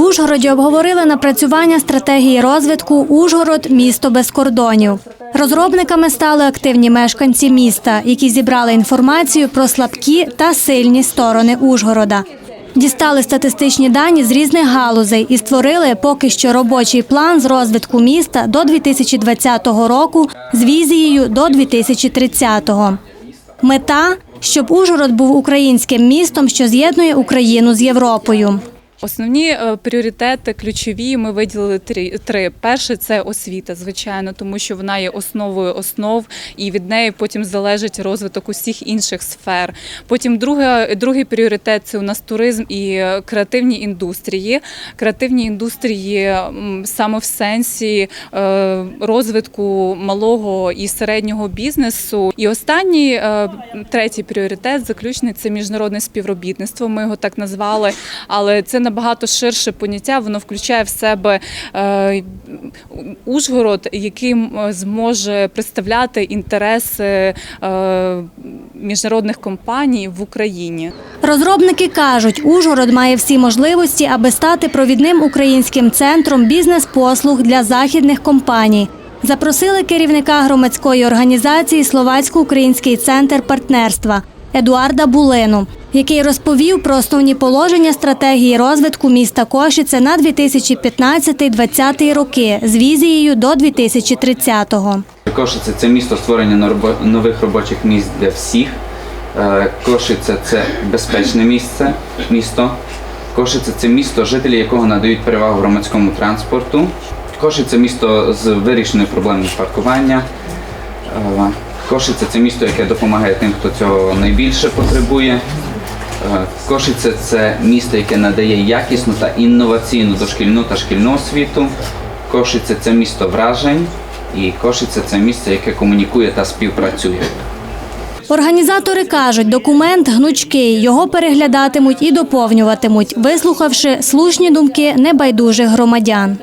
Ужгороді обговорили напрацювання стратегії розвитку Ужгород місто без кордонів. Розробниками стали активні мешканці міста, які зібрали інформацію про слабкі та сильні сторони Ужгорода. Дістали статистичні дані з різних галузей і створили поки що робочий план з розвитку міста до 2020 року з візією до 2030-го. Мета щоб Ужгород був українським містом, що з'єднує Україну з Європою. Основні е, пріоритети ключові ми виділили три. Перше це освіта, звичайно, тому що вона є основою основ, і від неї потім залежить розвиток усіх інших сфер. Потім друге, другий пріоритет це у нас туризм і е, креативні індустрії. Креативні індустрії саме в сенсі е, розвитку малого і середнього бізнесу. І останній третій пріоритет заключний це міжнародне співробітництво. Ми його так назвали, але це набагато ширше поняття. Воно включає в себе е, Ужгород, який зможе представляти інтереси е, міжнародних компаній в Україні. Розробники кажуть, Ужгород має всі можливості, аби стати провідним українським центром бізнес-послуг для західних компаній. Запросили керівника громадської організації Словацько-Український центр партнерства Едуарда Булину, який розповів про основні положення стратегії розвитку міста Кошице на 2015-2020 роки з візією до 2030-го. Кошице це місто створення нових робочих місць для всіх. Е, Кошице це безпечне місце, місто. Кошице це місто, жителі якого надають перевагу громадському транспорту. Кошице місто з вирішеною проблемою паркування. Е, Кошице це місто, яке допомагає тим, хто цього найбільше потребує. Е, Кошице це місто, яке надає якісну та інноваційну дошкільну та шкільну освіту. Кошице це місто вражень, і Кошице це місце, яке комунікує та співпрацює. Організатори кажуть, документ гнучкий, його переглядатимуть і доповнюватимуть, вислухавши слушні думки небайдужих громадян.